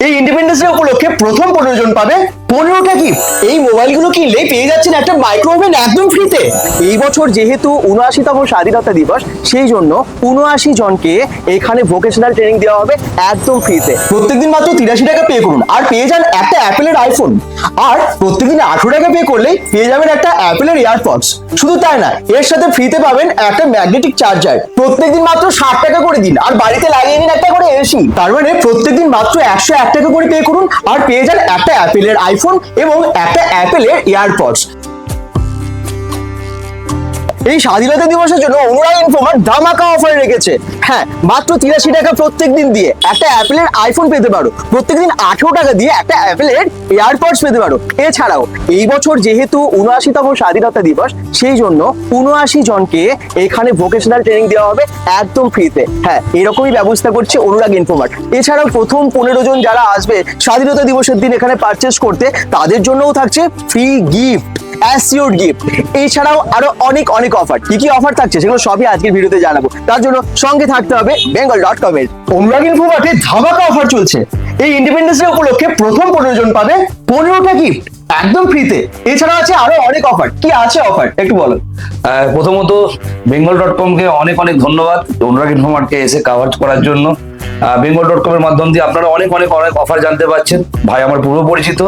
এই independence day উপলক্ষে প্রথম পনেরো জন পাবে পনেরোটা গিফট এই মোবাইলগুলো কিনলে পেয়ে যাচ্ছেন একটা মাইক্রোওভেন একদম ফ্রিতে এই বছর যেহেতু উনআশিতম স্বাধীনতা দিবস, সেই জন্য উনআশি জনকে এখানে ভোকেশনাল ট্রেনিং দেওয়া হবে একদম ফ্রিতে প্রত্যেকদিন মাত্র তিরাশি টাকা পে করুন। আর পেয়ে যান একটা অ্যাপেলের আইফোন আর প্রত্যেকদিন আঠারো টাকা পে করলেই পেয়ে যাবেন একটা অ্যাপেলের এয়ারপডস শুধু তাই না, এর সাথে ফ্রিতে পাবেন একটা ম্যাগনেটিক চার্জার প্রত্যেকদিন মাত্র ষাট টাকা করে দিন। আর বাড়িতে লাগিয়ে দিন একটা এসি। তার মানে প্রত্যেকদিন মাত্র একশো এক টাকা করে পে করুন আর পেয়ে যান একটা অ্যাপেলের আইফোন এবং একটা অ্যাপেলের এয়ারপডস এই স্বাধীনতা দিবসের জন্য অনুরাগ ইনফোমার ধামাকা অফার রেখেছে। হ্যাঁ মাত্র তিরাশি টাকা প্রত্যেক দিন দিয়ে একটা অ্যাপেলের আইফোন পেতে পারো। প্রত্যেকদিন আঠেরো টাকা দিয়ে একটা অ্যাপেলের এয়ারপডস পেতে পারো। এছাড়াও, এই বছর যেহেতু উনআশিতম স্বাধীনতা দিবস, সেই জন্য উনআশি জনকে এখানে ভোকেশনাল ট্রেনিং দেওয়া হবে একদম ফ্রিতে হ্যাঁ এরকমই ব্যবস্থা করছে অনুরাগ ইনফোমার্ট এছাড়াও প্রথম পনেরো জন যারা আসবে স্বাধীনতা দিবসের দিন এখানে পারচেস করতে, তাদের জন্যও থাকছে ফ্রি গিফট অ্যাসিওর গিফট এছাড়াও আরও অনেক অনেক অফার কি কি অফার থাকছে সেগুলো সবই আজকের ভিডিওতে জানাব। তার জন্য সঙ্গে থাকতে হবে বেঙ্গল ডট কম এর। অনুরাগ ইনফোমার্টে ধামাকা অফার চলছে। এই ইন্ডিপেন্ডেন্স ডে উপলক্ষে প্রথম পনেরো জন পাবে পনেরোটা গিফট একদম ফ্রিতে এছাড়া আছে আরও অনেক অফার কি আছে অফার একটু বলো। আহ, প্রথমত বেঙ্গল ডট কমকে অনেক অনেক ধন্যবাদ। অনুরাগ ইনফোমার্টকে এসে কাভার করার জন্য। বেঙ্গল ডট কমের মাধ্যম দিয়ে আপনারা অনেক অনেক অনেক অফার জানতে পারছেন ভাই আমার পূর্ব পরিচিত,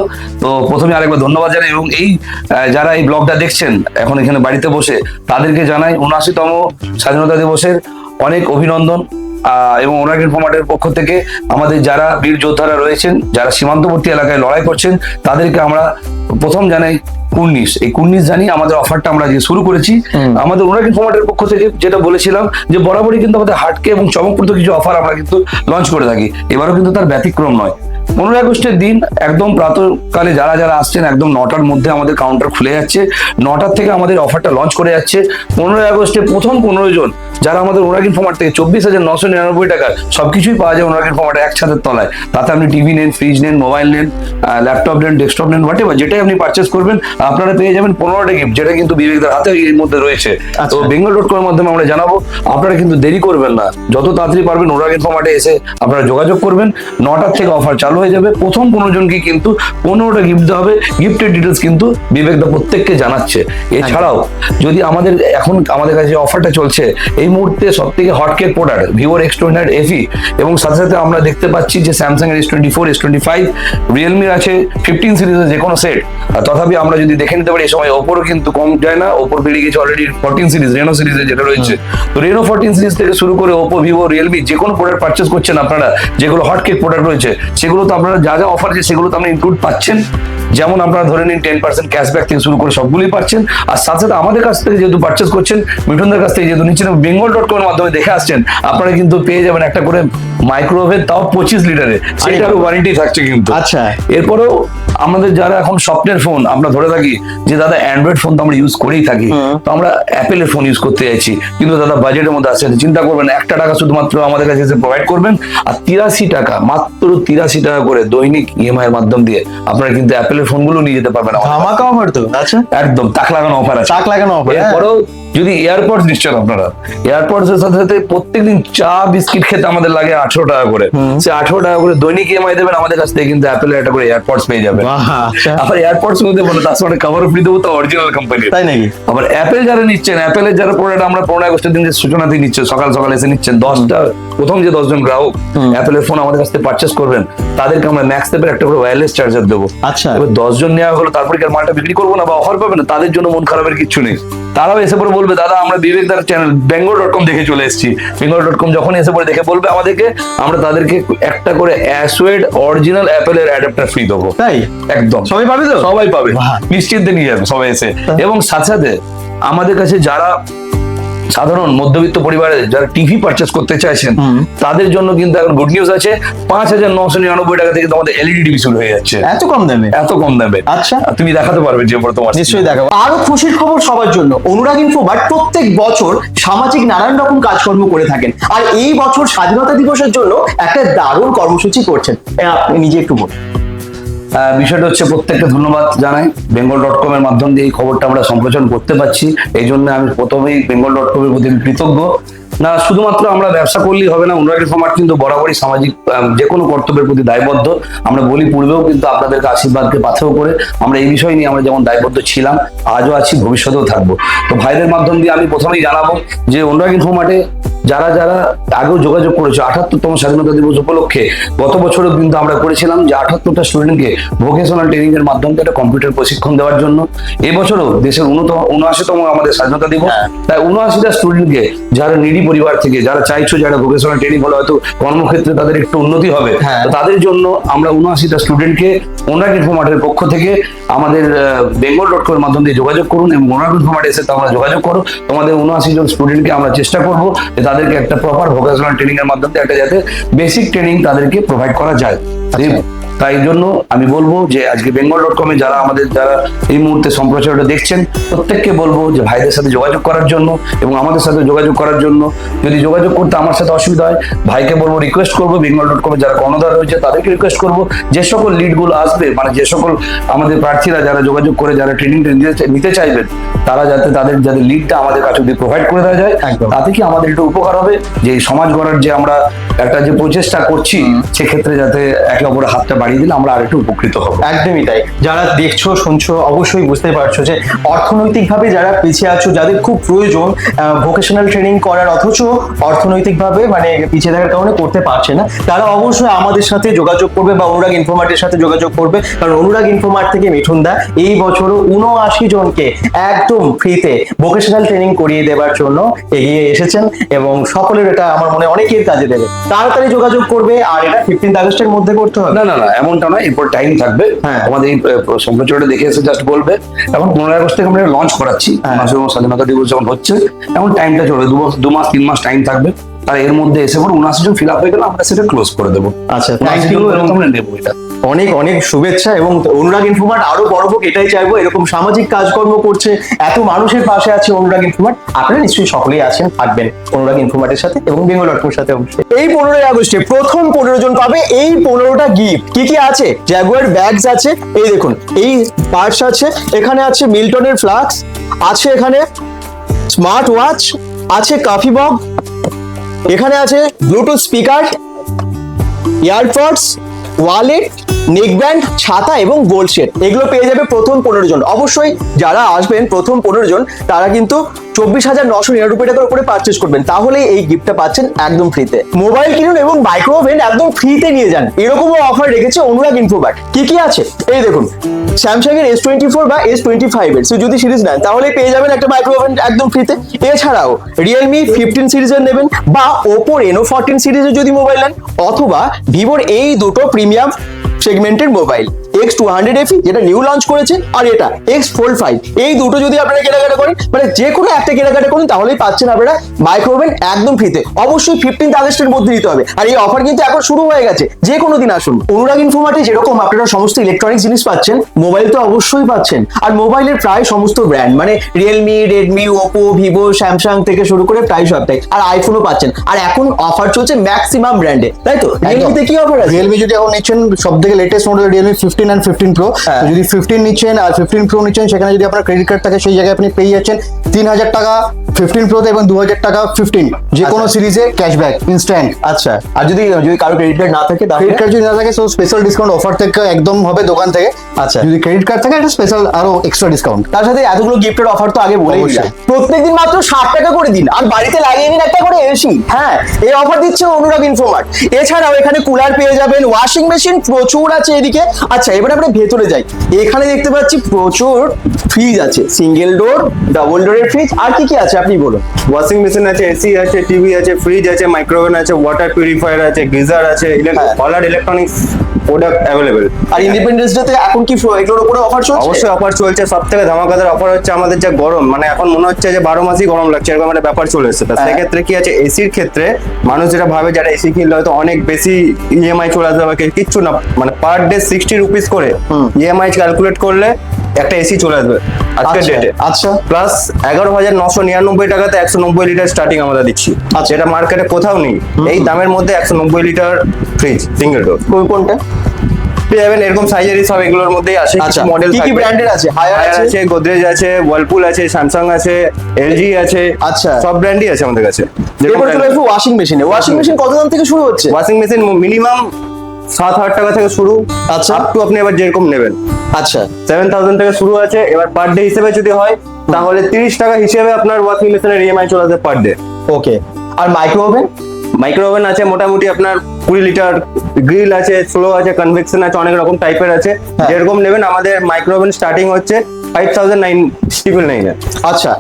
তো প্রথমে আরেকবার ধন্যবাদ জানাই এবং এই যারা এই ব্লগটা দেখছেন, এখন এখানে বাড়িতে বসে, তাদেরকে জানাই উনআশিতম স্বাধীনতা দিবসের অনেক অভিনন্দন। এবং অনুরাগ ইনফোমার্টের পক্ষ থেকে আমাদের যারা বীর যোদ্ধারা রয়েছেন যারা সীমান্তবর্তী এলাকায় লড়াই করছেন তাদেরকে আমরা প্রথম জানাই কুর্নিশ। এই কুর্নিশ জানিয়ে আমাদের অফারটা আমরা যে শুরু করেছি আমাদের অনুরাগ ইনফোমার্টের পক্ষ থেকে যেটা বলেছিলাম যে বরাবরই কিন্তু আমাদের হাটকে এবং চমকপ্রদ কিছু অফার আমরা কিন্তু লঞ্চ করে থাকি। এবারও কিন্তু তার ব্যতিক্রম নয়। পনেরোই আগস্টের দিন একদম প্রাতকালে যারা যারা আসছেন একদম নটার মধ্যে আমাদের কাউন্টার খুলে যাচ্ছে। নটার থেকে আমাদের অফারটা লঞ্চ করে যাচ্ছে। পনেরোই আগস্টে প্রথম পনেরো জন যারা আমাদের অনুরাগ ইনফোমার্ট থেকে চব্বিশ হাজার নশো নিরানব্বই টাকা সবকিছুই পাওয়া যায় অনুরাগ ইনফোমার্টে এক ছাদের তলায়। তাতে আপনি টিভি নেন ফ্রিজ নেন মোবাইল নেন ল্যাপটপ নেন ডেস্কটপ নেন হোয়াট এভার যেটাই আপনি পারচেস করবেন আপনারা পেয়ে যাবেন পনেরোটা গিফট যেটা কিন্তু বিবেকদার হাতে এর মধ্যে রয়েছে। তো বেঙ্গল ডট কমের মাধ্যমে আমরা জানাব আপনারা কিন্তু দেরি করবেন না। যত তাড়াতাড়ি পারবেন অনুরাগ ইনফোমার্টে এসে আপনারা যোগাযোগ করবেন। নটার থেকে অফার চালু হয়ে যাবে। প্রথম পনেরো জনকে কিন্তু পনেরোটা গিফট দেওয়া হবে। গিফটের ডিটেলস কিন্তু বিবেকদা প্রত্যেককে জানাচ্ছে। এছাড়াও যদি আমাদের এখন আমাদের কাছে অফারটা চলছে, এই মুহূর্তে সব থেকে হটকেক প্রোডাক্ট ভিভোর এক্স টোয়েন্টি এফি এবং সাথে সাথে আমরা দেখতে পাচ্ছি যে স্যামসাং এর S twenty four S twenty five রিয়েলমির আছে ফিফটিন সিরিজের যে কোনো সেট তথাপি আমরা যদি দেখে নিতে পারি, এই সময় ওপোরও কিন্তু কম যায় না। ওপোর বেরিয়ে গেছে অলরেডি ফোরটিন সিরিজ রেনো সিরিজে যেটা রয়েছে। তো রেনো ফোরটিন সিরিজ থেকে শুরু করে ওপো ভিভো রিয়েলমি যে কোনো প্রোডাক্ট পারচেস করছেন আপনারা, যেগুলো হটকেক প্রোডাক্ট রয়েছে, সেগুলো তো আপনারা যা যা অফার আছে সেগুলো তো আপনারা ইনক্লুড পাচ্ছেন। যেমন আপনারা ধরে নিন টেন পার্সেন্ট ক্যাশব্যাক থেকে শুরু করে সবগুলোই পাচ্ছেন। আর সাথে সাথে আমাদের কাছ থেকে যেহেতু পারচেস করছেন মিঠুনদের কাছ থেকে যেহেতু নিচ্ছেন বেঙ্গল ডট কমের মাধ্যমে দেখে আসছেন আপনারা কিন্তু পেয়ে যাবেন একটা করে মাইক্রোওভেন তাও পঁচিশ লিটারে সেটারও ওয়ারেন্টি থাকছে কিন্তু। আচ্ছা। এরপরেও আমাদের যারা এখন স্বপ্নের ফোন আমরা ধরে থাকি যে দাদা অ্যান্ড্রয়েড ফোন তো আমরা ইউজ করেই থাকি। তো আমরা অ্যাপেলের ফোন ইউজ করতে চাইছি কিন্তু দাদা বাজেটের মধ্যে আসছে চিন্তা করবেন একটা টাকা শুধুমাত্র আমাদের কাছে এসে প্রোভাইড করবেন। আর তিরাশি টাকা মাত্র তিরাশি টাকা করে দৈনিক ইএমআই এর মাধ্যম দিয়ে আপনারা কিন্তু অ্যাপেলের ফোনগুলো নিয়ে যেতে পারবেন ধামাকা অফার তো। আচ্ছা একদম তাক লাগানো অফার আছে। চাক লাগানো অফার এরপরেও যদি এয়ারপডস নিচ্ছেন আপনারা। এয়ারপডস এর সাথে সাথে প্রত্যেকদিন চা বিস্কিট খেতে আমাদের লাগে আঠারো টাকা করে। সে আঠারো টাকা করে দৈনিক ইএমআই দেবেন আমাদের কাছ থেকে কিন্তু অ্যাপেলের একটা করে এয়ারপডস পেয়ে যাবেন। আচ্ছা। আবার এয়ারপডস মধ্যে বলে তার সঙ্গে কভার ফ্রি দেবো তো অরিজিনাল কোম্পানি তাই নাকি? আবার অ্যাপেল যারা নিচ্ছেন অ্যাপেলের যারা প্রোডাক্ট আমরা পনেরো আগস্টের দিন যে সূচনা দিয়ে নিচ্ছে সকাল সকাল এসে নিচ্ছেন দশটা প্রথম যে দশজন গ্রাহক অ্যাপেলের ফোন আমাদের কাছ থেকে পারচেস করবেন তাদেরকে আমরা ম্যাক্স টেপের একটা করে ওয়্যারলেস চার্জার দেবো। আচ্ছা। এবার দশজন নেওয়া হলো তারপরে কি মালটা বিক্রি করব না বা অফার পাবে না? তাদের জন্য মন খারাপের কিছু নেই। তারাও এসে পরে বলবে দাদা আমরা বিবেকদার চ্যানেল বেঙ্গল ডট কম দেখে চলে এসেছি। বেঙ্গল ডট কম যখন এসে পরে দেখে বলবে আমাদেরকে আমরা তাদেরকে একটা করে অ্যাসোয়েড অরিজিনাল অ্যাপেলের অ্যাডাপ্টার ফ্রি দেবো। তাই? একদম। সবাই পাবে তো? সবাই পাবে। নিশ্চিন্তে নিয়ে যাবে সবাই এসে। এবং সাথে সাথে আমাদের কাছে যারা সাধারণ মধ্যবিত্ত পরিবারে যারা টিভি পারচেস করতে চাইছেন তাদের জন্য কিন্তু এখন গুড নিউজ আছে। পাঁচ হাজার নশো নিরানব্বই টাকা থেকে তোমাদের এলইডি টিভি শুরু হয়ে যাচ্ছে। এত কম দামে? এত কম দামে। আচ্ছা। তুমি দেখাতে পারবে যে তোমার নিশ্চয়ই দেখাবো। আরও খুশির খবর সবার জন্য। অনুরাগ ইনফোবাট প্রত্যেক বছর সামাজিক নানান রকম কাজকর্ম করে থাকেন। আর এই বছর স্বাধীনতা দিবসের জন্য একটা দারুণ কর্মসূচি করছেন। আপনি নিজে একটু বলুন। বিষয়টা হচ্ছে প্রত্যেককে ধন্যবাদ জানাই। বেঙ্গল ডট কম এর মাধ্যম দিয়ে এই খবরটা আমরা সম্প্রচার করতে পারছি। এই জন্য আমি প্রথমেই বেঙ্গল ডট কম এর প্রতি কৃতজ্ঞ। না শুধুমাত্র আমরা ব্যবসা করলেই হবে না অনুরাগ ইনফোমার্ট কিন্তু বরাবরই সামাজিক যে কোনো কর্তব্যের প্রতি দায়বদ্ধ। আমরা বলি পূর্বেও কিন্তু আপনাদেরকে আশীর্বাদকে পাথেও করে আমরা এই বিষয় নিয়ে আমরা যেমন দায়বদ্ধ ছিলাম আজও আছি ভবিষ্যতেও থাকব। তো ভাইদের মাধ্যম দিয়ে আমি প্রথমেই জানাব যে অনুরাগ ইনফোমার্টে যারা যারা আগেও যোগাযোগ করেছে আঠাত্তরতম স্বাধীনতা দিবস উপলক্ষে গত বছরও কিন্তু আমরা করেছিলাম যে আঠাত্তরটা স্টুডেন্টকে ভোকেশনাল ট্রেনিং এর মাধ্যমে একটা কম্পিউটার প্রশিক্ষণ দেওয়ার জন্য। এবছরও দেশের উনতম উনআশিতম আমাদের স্বাধীনতা দিবস। হ্যাঁ। তাই উনআশিটা স্টুডেন্টকে যারা নিডি পরিবার থেকে যারা চাইছো যারা ভোকেশনাল ট্রেনিং হলে হয়তো কর্মক্ষেত্রে তাদের একটু উন্নতি হবে হ্যাঁ। তো তাদের জন্য আমরা উনআশিটা স্টুডেন্টকে ওনার ইনফোমার্টের পক্ষ থেকে আমাদের বেঙ্গল ডট কমের মাধ্যম দিয়ে যোগাযোগ করুন এবং ওনার ইনফোমার্ট এসে তোমরা যোগাযোগ করো। তোমাদের উনআশি জন স্টুডেন্টকে আমরা চেষ্টা করব যে তাদেরকে একটা প্রপার ভোকেশনাল ট্রেনিং এর মাধ্যমে একটা যাতে বেসিক ট্রেনিং তাদেরকে প্রোভাইড করা যায়। এই- তাই জন্য আমি বলব যে আজকে বেঙ্গল ডট কমে যারা আমাদের যারা এই মুহূর্তে সম্প্রচারটা দেখছেন প্রত্যেককে বলব যে ভাইদের সাথে যোগাযোগ করার জন্য এবং আমাদের সাথে যোগাযোগ করার জন্য। যদি যোগাযোগ করতে আমার সাথে অসুবিধা হয় ভাইকে বলব রিকোয়েস্ট করব বেঙ্গল ডট কমে যারা কর্ণধার রয়েছে তাদেরকে রিকোয়েস্ট করব যে সকল লিডগুলো আসবে মানে যে সকল আমাদের প্রার্থীরা যারা যোগাযোগ করে যারা ট্রেনিং নিতে চাইবেন তারা যাতে তাদের যাদের লিডটা আমাদের কাছে যদি প্রোভাইড করে দেওয়া যায় একদম। তাতে কি আমাদের একটু উপকার হবে? যে সমাজ গড়ার যে আমরা একটা যে প্রচেষ্টা করছি সেক্ষেত্রে যাতে একে অপরের হাতটা বাড়িয়ে দিলে আমরা আরেকটু উপকৃত হব। একদমই তাই। যারা দেখছ শুনছো অবশ্যই বুঝতে পারছ যে অর্থনৈতিকভাবে যারা পিছিয়ে আছো যাদের খুব প্রয়োজন ভোকেশনাল ট্রেনিং করার অথচ অর্থনৈতিকভাবে মানে পিছিয়ে থাকার কারণে করতে পারছে না তারা অবশ্যই আমাদের সাথে যোগাযোগ করবে বা অনুরাগ ইনফোমার্টের সাথে যোগাযোগ করবে। কারণ অনুরাগ ইনফোমার্ট থেকে মিঠুন দা এই বছরও উনআশি জনকে একদম ফ্রিতে ভোকেশনাল ট্রেনিং করিয়ে দেওয়ার জন্য এগিয়ে এসেছেন এবং সকলের এটা আমার মনে হয় অনেকের কাজে দেবে। তাড়াতাড়ি যোগাযোগ করবে আর এটা ফিফটিন্থ আগস্টের মধ্যে করতে হবে। না না না এমনটা নয় এরপর টাইম থাকবে। হ্যাঁ। আমাদের এই সম্প্রচারটা দেখে এসে জাস্ট বলবে। এখন পনেরোই আগস্ট থেকে আমরা লঞ্চ করাচ্ছি। হ্যাঁ। মাসে স্বাধীনতা দিবস যখন হচ্ছে এখন টাইমটা চলবে দু মাস দু মাস তিন মাস টাইম থাকবে। আর এর মধ্যে এসে পর উনআশি জন ফিল আপ হয়ে গেলে আমরা সেটা ক্লোজ করে দেবো। আচ্ছা নেব এটা। অনেক অনেক শুভেচ্ছা এবং অনুরাগ ইনফোমার্ট আরও বড় হোক, এটাই চাইব। এরকম সামাজিক কাজকর্ম করছে, এত মানুষের পাশে আছে অনুরাগ ইনফোমার্ট আপনারা নিশ্চয়ই সকলেই আছেন, থাকবেন অনুরাগ ইনফোমার্টের সাথে এবং বেঙ্গল ডটকমের সাথে অবশ্যই। এই পনেরোই আগস্টে প্রথম পনেরো জন পাবে এই পনেরোটা গিফট কি কি আছে? জ্যাগুয়ার ব্যাগস আছে। এই দেখুন, এই পার্টস আছে, এখানে আছে মিল্টনের ফ্লাক্স আছে এখানে স্মার্ট ওয়াচ আছে কাফি বগ এখানে আছে Bluetooth speaker earpods wallet neckband ছাতা এবং গোল্ড সেট এগুলো পেয়ে যাবে প্রথম পনেরো জন। অবশ্যই যারা আসবেন প্রথম পনেরো জন, তারা কিন্তু চব্বিশ হাজার নশো নিরানব্বই টাকার উপরে পারচেস করবেন। তাহলে এই গিফটটা পাচ্ছেন একদম ফ্রিতে মোবাইল কিনুন এবং মাইক্রো ওভেন একদম ফ্রিতে নিয়ে যান। এরকমও অফার রেখেছে অনুরাগ ইনফোবাট কি কি আছে? এই দেখুন স্যামসাং এর এস টোয়েন্টি ফোর বা এস টোয়েন্টি ফাইভ এর। যদি সিরিজ নেন, তাহলে পেয়ে যাবেন একটা মাইক্রো ওভেন একদম ফ্রিতে এছাড়াও রিয়েলমি ফিফটিন সিরিজের নেবেন, বা ওপো রেনো ফোরটিন সিরিজের যদি মোবাইল নেন, অথবা ভিভোর এই দুটো প্রিমিয়াম সেগমেন্টের mobile X two hundred FE যেটা নিউ লঞ্চ করেছে আর এটা এক্স ফোল্ড ফাইভ এই দুটো যদি আপনারা কেনাকাটা করেন মানে যে কোনো একটা কেনাকাটা করুন তাহলেই পাচ্ছেন আপনারা মাইক্রোওভেন একদম ফ্রিতে অবশ্যই ফিফটিন্থ আগস্টের মধ্যে দিতে হবে। আর এই অফার কিন্তু এখন শুরু হয়ে গেছে। যে কোনো দিন আসুন। অনুরাগ ইনফোমার্টে যেরকম আপনারা সমস্ত ইলেকট্রনিক জিনিস পাচ্ছেন মোবাইল তো অবশ্যই পাচ্ছেন। আর মোবাইলের প্রায় সমস্ত ব্র্যান্ড মানে Realme Redmi Oppo Vivo Samsung থেকে শুরু করে প্রায় সবটাই আর আইফোনও পাচ্ছেন। আর এখন অফার চলছে ম্যাক্সিমাম ব্র্যান্ডে তাই তো? রিয়েলমিতে কি অফার আছে? রিয়েলমি যদি এখন নিচ্ছেন সব থেকে latest model Realme fifteen and fifteen pro. যদি ফিফটিন নিচ্ছেন আর ফিফটিন প্রো নিচ্ছেন সেখানে যদি আপনার ক্রেডিট কার্ড থাকে সেই জায়গায় আপনি পেয়ে যাচ্ছেন তিন হাজার টাকা ফিফটিন প্রোতে এবং দু হাজার টাকা ফিফটিন যে কোনো। সিরিজে ক্যাশব্যাক ইনস্ট্যান্ট আচ্ছা আর যদি যদি কারও ক্রেডিট কার্ড না থাকে ক্রেডিট কার্ড যদি না থাকে সো স্পেশাল ডিসকাউন্ট অফার থেকে একদম হবে দোকান থেকে আচ্ছা। যদি ক্রেডিট কার্ড থাকে একটা স্পেশাল আরও এক্সট্রা ডিসকাউন্ট তার সাথে এতগুলো গিফটের অফার তো আগে বলেই অবশ্যই। দিলাম। প্রত্যেকদিন মাত্র ষাট টাকা করে দিন আর বাড়িতে লাগিয়ে নিন একটা করে এসি হ্যাঁ এই অফার দিচ্ছে অনুরাগ ইনফোমার্ট এছাড়াও এখানে কুলার পেয়ে যাবেন ওয়াশিং মেশিন প্রচুর আছে এদিকে আচ্ছা এবার আমরা ভেতরে যাই। এখানে দেখতে পাচ্ছি প্রচুর ফ্রিজ আছে। সিঙ্গেল ডোর ডাবল ডোরের ফ্রিজ আর কি কি আছে আপনি বলুন? ওয়াশিং মেশিন আছে এসি আছে টিভি আছে ফ্রিজ আছে মাইক্রোওভেন আছে ওয়াটার পিউরিফায়ার আছে গিজার আছে। অল আর ইলেকট্রনিক্স প্রোডাক্ট অ্যাভেলেবেল আর ইন্ডিপেন্ডেন্স ডেতে এখন কি এগুলোর উপরে অফার চলছে? অবশ্যই অফার চলছে। সব থেকে ধামাকাদার অফার হচ্ছে আমাদের যা গরম। মানে এখন মনে হচ্ছে যে বারো মাসই গরম লাগছে এরকম একটা ব্যাপার চলে এসেছে। হ্যাঁ। সেক্ষেত্রে কি আছে? এসির ক্ষেত্রে মানুষ যেটা ভাবে যারা এসি কিনলে হয়তো অনেক বেশি ইএমআই চলে আসবে বা কিচ্ছু না। মানে পার ডে সিক্সটি রুপিস করে ইএমআই ক্যালকুলেট করলে একটা এসি চলে আসবে আজকের আচ্ছা, ডেটে আচ্ছা। প্লাস এগারো হাজার নশো নিরানব্বই টাকাতে একশো নব্বই লিটার স্টার্টিং আমরা দিচ্ছি। আচ্ছা। যেটা মার্কেটে কোথাও নেই এই দামের মধ্যে একশো নব্বই লিটার ফ্রিজ সিঙ্গেল ডোর কোন- কোনটা? পেয়ে যাবেন এরকম সাইজেরই সব এগুলোর মধ্যেই আছে আচ্ছা। মডেল কি কি ব্র্যান্ডের আছে? হায়ার আছে? গোদরেজ আছে ওয়ার্লপুল আছে স্যামসাং আছে এলজি আছে আচ্ছা। সব ব্র্যান্ডই আছে আমাদের কাছে। এরপর চলে আসব ওয়াশিং মেশিনে ওয়াশিং মেশিন কত দাম থেকে শুরু হচ্ছে? ওয়াশিং মেশিন মিনিমাম সাত হাজার টাকা থেকে শুরু আচ্ছা। আপ টু আপনি এবার যেরকম নেবেন। আচ্ছা। সেভেন থাউজেন্ড থেকে শুরু আছে এবার পার ডে হিসেবে যদি হয় তাহলে তিরিশ টাকা হিসেবে আপনার ওয়াশিং মেশিনের ইএমআই চলে আসবে পার ডে ওকে আর মাইক্রো ওভেন মাইক্রো ওভেন আছে মোটামুটি আপনার কুড়ি লিটার গ্রিল আছে স্লো আছে কনভেকশন আছে অনেক রকম টাইপের আছে। হ্যাঁ। যেরকম নেবেন আমাদের মাইক্রো ওভেন স্টার্টিং হচ্ছে ফাইভ থাউজেন্ড নাইন ট্রিপল নাইনে আচ্ছা।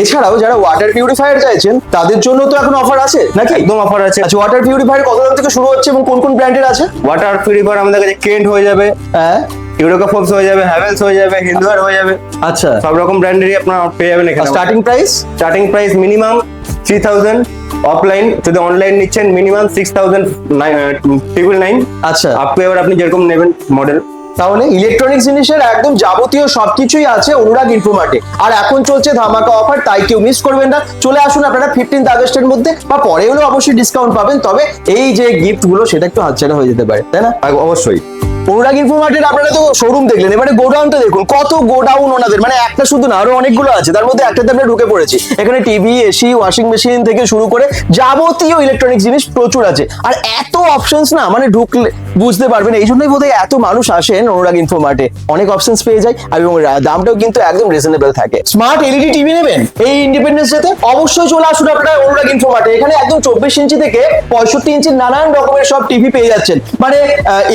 এছাড়াও যারা ওয়াটার পিউরিফায়ার চাইছেন তাদের জন্য তো এখন অফার আছে নাকি? একদম অফার আছে। আচ্ছা ওয়াটার পিউরিফায়ার কত দাম থেকে শুরু হচ্ছে এবং কোন কোন ব্র্যান্ডের আছে? ওয়াটার পিউরিফায়ার আমাদের কাছে কেন্ট হয়ে যাবে হ্যাঁ? ইউরোকা ফোর্স হয়ে যাবে হ্যাভেলস হয়ে যাবে হিন্দুয়ার হয়ে যাবে। আচ্ছা। সব রকম ব্র্যান্ডেরই আপনার পেয়ে যাবেন এখানে starting price starting price minimum three thousand offline যদি অনলাইন নিচ্ছেন minimum six thousand triple nine আচ্ছা। আপ টু এবার আপনি যেরকম নেবেন মডেল তাহলে ইলেকট্রনিক্স জিনিসের একদম যাবতীয় সবকিছুই আছে অনুরাগ ইনফোমার্টে আর এখন চলছে ধামাকা অফার তাই কেউ মিস করবেন না। চলে আসুন আপনারা ফিফটিন্থ আগস্টের মধ্যে বা পরে হলেও অবশ্যই ডিসকাউন্ট পাবেন তবে এই যে গিফটগুলো সেটা একটু হাতছাড়া হয়ে যেতে পারে তাই না? অবশ্যই। অনুরাগ ইনফোমার্টের আপনারা তো শোরুম দেখলেন এবারে গোডাউনটা দেখুন কত গোডাউন ওনাদের মানে একটা শুধু না আরও অনেকগুলো আছে তার মধ্যে একটাতে আমরা ঢুকে পড়েছি। এখানে টিভি এসি ওয়াশিং মেশিন থেকে শুরু করে যাবতীয় ইলেকট্রনিক জিনিস প্রচুর আছে। আর এত অপশনস না মানে ঢুকলে বুঝতে পারবেন। এই জন্যই বোধহয় এত মানুষ আসেন অনুরাগ ইনফোমার্টে অনেক অপশনস পেয়ে যায় আর এবং দামটাও কিন্তু একদম রিজনেবল থাকে। স্মার্ট এলইডি টিভি নেবেন? এই ইন্ডিপেন্ডেন্স ডেতে অবশ্যই চলে আসুন আপনারা অনুরাগ ইনফোমার্টে এখানে একদম চব্বিশ ইঞ্চি থেকে পঁয়ষট্টি ইঞ্চির নানান রকমের সব টিভি পেয়ে যাচ্ছেন। মানে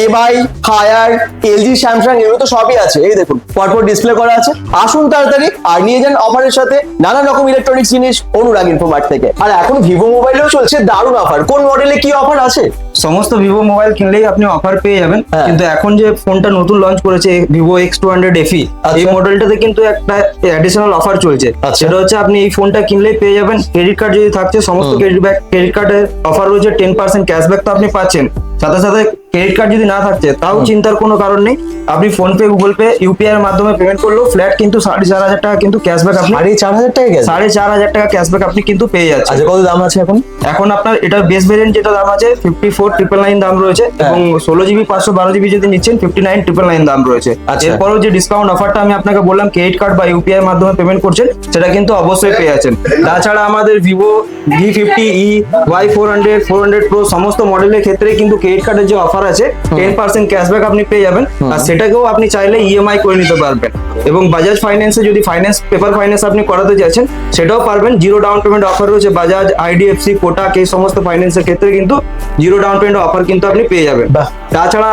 এবাই হায়ার এলজি স্যামসাং এগুলো তো সবই আছে। এই দেখুন পরপর ডিসপ্লে করা আছে। আসুন তাড়াতাড়ি আর নিয়ে যান অফারের সাথে নানান রকম ইলেকট্রনিক্স জিনিস অনুরাগ ইনফোমার্ট থেকে। আর এখন ভিভো মোবাইলেও চলছে দারুণ অফার কোন মডেলে কি অফার আছে? সমস্ত ভিভো মোবাইল কিনলেই আপনি অফার পেয়ে যাবেন হ্যাঁ। কিন্তু এখন যে ফোনটা নতুন লঞ্চ করেছে Vivo X two hundred FE আচ্ছা। এই মডেলটাতে কিন্তু একটা অ্যাডিশনাল অফার চলছে আচ্ছা। সেটা হচ্ছে আপনি এই ফোনটা কিনলেই পেয়ে যাবেন ক্রেডিট কার্ড যদি থাকছে সমস্ত ক্রেডিট ব্যাক ক্রেডিট কার্ডের অফার রয়েছে টেন পার্সেন্ট ক্যাশব্যাক তো আপনি পাচ্ছেন সাথে সাথে ক্রেডিট কার্ড যদি না থাকছে তাও চিন্তার কোনো কারণ নেই। আপনি PhonePe Google pay UPI এর মাধ্যমে পেমেন্ট করলেও ফ্ল্যাট কিন্তু সাড়ে চার হাজার টাকা কিন্তু ক্যাশব্যাক আপনি সাড়ে চার হাজার টাকা সাড়ে চার হাজার টাকা ক্যাশব্যাক আপনি কিন্তু পেয়ে যাচ্ছেন। আচ্ছা কত দাম আছে এখন? এখন আপনার এটা বেস ভেরিয়েন্ট যেটা দাম আছে ফিফটি ফোর ট্রিপল নাইন দাম রয়েছে হ্যাঁ। এবং ষোলো জিবি পাঁচশো বারো জিবি যদি নিচ্ছেন ফিফটি নাইন ট্রিপল নাইন দাম রয়েছে। আচ্ছা। এরপরেও যে ডিসকাউন্ট অফারটা আমি আপনাকে বললাম ক্রেডিট কার্ড বা ইউপিআই এর মাধ্যমে পেমেন্ট করছেন সেটা কিন্তু অবশ্যই পেয়ে যাচ্ছেন। তাছাড়া আমাদের Vivo V fifty E Y four hundred four hundred pro সমস্ত মডেলের ক্ষেত্রে কিন্তু ক্রেডিট কার্ডের যে অফার আছে টেন পার্সেন্ট ক্যাশব্যাক আপনি পেয়ে যাবেন। আর সেটাকেও আপনি চাইলে ইএমআই করে নিতে পারবেন। এবং বাজাজ ফাইন্যান্সে যদি ফাইন্যান্স পেপার ফাইন্যান্স আপনি করাতে চাইছেন সেটাও পারবেন। জিরো ডাউন পেমেন্ট অফার রয়েছে বাজাজ আইডিএফসি কোটাক এই সমস্ত ফাইন্যান্সের ক্ষেত্রে কিন্তু জিরো ডাউন পেমেন্ট অফার কিন্তু আপনি পেয়ে যাবেন। তাছাড়া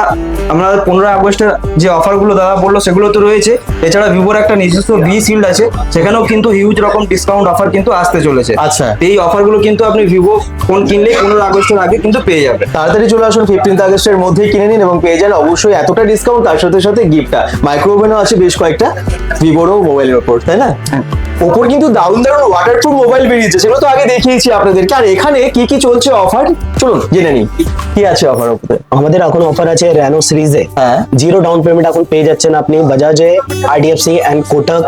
আমরা পনেরোই আগস্টের যে অফারগুলো দাদা বলল সেগুলো তো রয়েছে। এছাড়া ভিভোর একটা নিজস্ব ভি শিল্ড আছে সেখানেও কিন্তু হিউজ রকম ডিসকাউন্ট অফার কিন্তু আসতে চলেছে। আচ্ছা। এই অফারগুলো কিন্তু আপনি ভিভো ফোন কিনলে পনেরো আগস্টের আগে কিন্তু পেয়ে যাবেন। তাড়াতাড়ি চলে আসুন ফিফটিন্থ আগস্টের মধ্যেই কিনে নিন এবং পেয়ে যান অবশ্যই এতটা ডিসকাউন্ট তার সাথে সাথে গিফটটা মাইক্রো ওভেনও আছে বেশ কয়েকটা। ভিভোরও মোবাইলের ওপর তাই না? ওপর কিন্তু দারুণ দারুণ ওয়াটারপ্রুফ মোবাইল বেরিয়েছে সেগুলো তো আগে দেখিয়েছি আপনাদেরকে। আর এখানে কি কি চলছে অফার চলুন জেনে নিই। কি আছে অফার ওপরে আমাদের এখন অফার আছে র্যানো সিরিজে হ্যাঁ। জিরো ডাউন পেমেন্ট এখন পেয়ে যাচ্ছেন আপনি বাজাজে আইডিএফসি অ্যান্ড কোটাক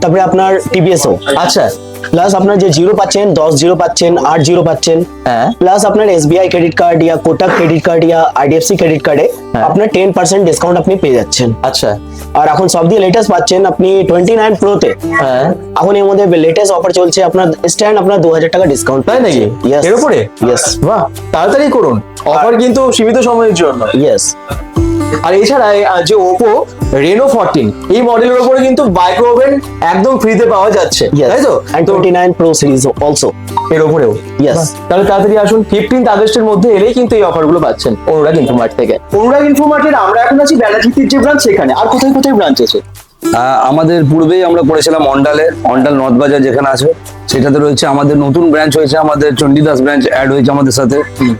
তারপরে আপনার টিবিএসও আচ্ছা। প্লাস আপনার যে জিরো পাচ্ছেন দশ জিরো পাচ্ছেন আট জিরো পাচ্ছেন। হ্যাঁ। প্লাস আপনার এসবিআই ক্রেডিট কার্ড ইয়া কোটাক ক্রেডিট কার্ড ইয়া আইডিএফসি ক্রেডিট কার্ডে হ্যাঁ। আপনার টেন পার্সেন্ট ডিসকাউন্ট আপনি পেয়ে যাচ্ছেন। আচ্ছা। আর এখন সব দিয়ে লেটেস্ট পাচ্ছেন আপনি টোয়েন্টি নাইন প্রোতে হ্যাঁ। এখন এর মধ্যে লেটেস্ট অফার চলছে আপনার স্ট্যান্ড আপনার দু হাজার টাকা ডিসকাউন্ট তাই নাকি? এর উপরে? ইয়েস বাহ। তাড়াতাড়ি করুন। অফার কিন্তু সীমিত সময়ের জন্য। ইয়েস আর এছাড়া যে ওপো রেনো ফোরটিন এই মডেলের উপরে কিন্তু মাইক্রো ওভেন একদম ফ্রিতে পাওয়া যাচ্ছে। তাই তো? তো 29 Pro series also. এর উপরেও. বাহ, তাহলে তাড়াতাড়ি আসুন। ফিফটিন্থ আগস্টের মধ্যে এলেই কিন্তু এই অফারগুলো পাচ্ছেন অনুরাগ ইনফোমার্ট থেকে। অনুরাগ ইনফোমার্টের আমরা এখন আছি বেলাজিতির যে ব্রাঞ্চ সেখানে। আর কোথায় কোথায় ব্রাঞ্চ আছে? আমাদের পূর্বেই আমরা করেছিলাম অন্ডালে, অন্ডাল নর্থ বাজার যেখানে আছে, সেটাতে রয়েছে আমাদের নতুন ব্রাঞ্চ হয়েছে, আমাদের চণ্ডীদাস ব্রাঞ্চ অ্যাড হয়েছে আমাদের সাথে।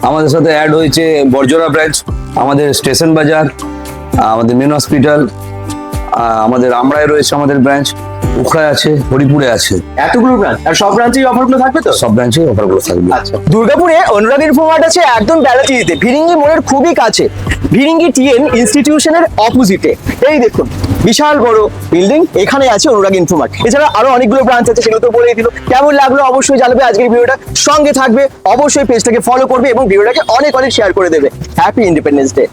আমাদের সাথে অ্যাড হয়েছে বর্জরা ব্রাঞ্চ আমাদের স্টেশন বাজার আমাদের মেন হসপিটাল আমাদের আমরায় রয়েছে আমাদের ব্রাঞ্চ উখড়ায় আছে হরিপুরে আছে। এতগুলো ব্রাঞ্চ আর সব ব্রাঞ্চেই অফারগুলো থাকবে তো? সব ব্রাঞ্চে অফারগুলো থাকবে। আচ্ছা। দুর্গাপুরে অনুরাগ ইনফোমার্ট আছে একদম বেলাচিতে ভিরিঙ্গি মোড়ের খুবই কাছে। ভিরিঙ্গি টিএন ইনস্টিটিউশনের অপোজিটে এই দেখুন বিশাল বড় বিল্ডিং এখানে আছে অনুরাগ ইনফোমার্ট এছাড়া আরও অনেকগুলো ব্রাঞ্চ আছে সেগুলো তো বলেই দিল। কেমন লাগল অবশ্যই জানাবে। আজকের ভিডিওটা সঙ্গে থাকবে। অবশ্যই পেজটাকে ফলো করবে এবং ভিডিওটাকে অনেক অনেক শেয়ার করে দেবে। Happy independence day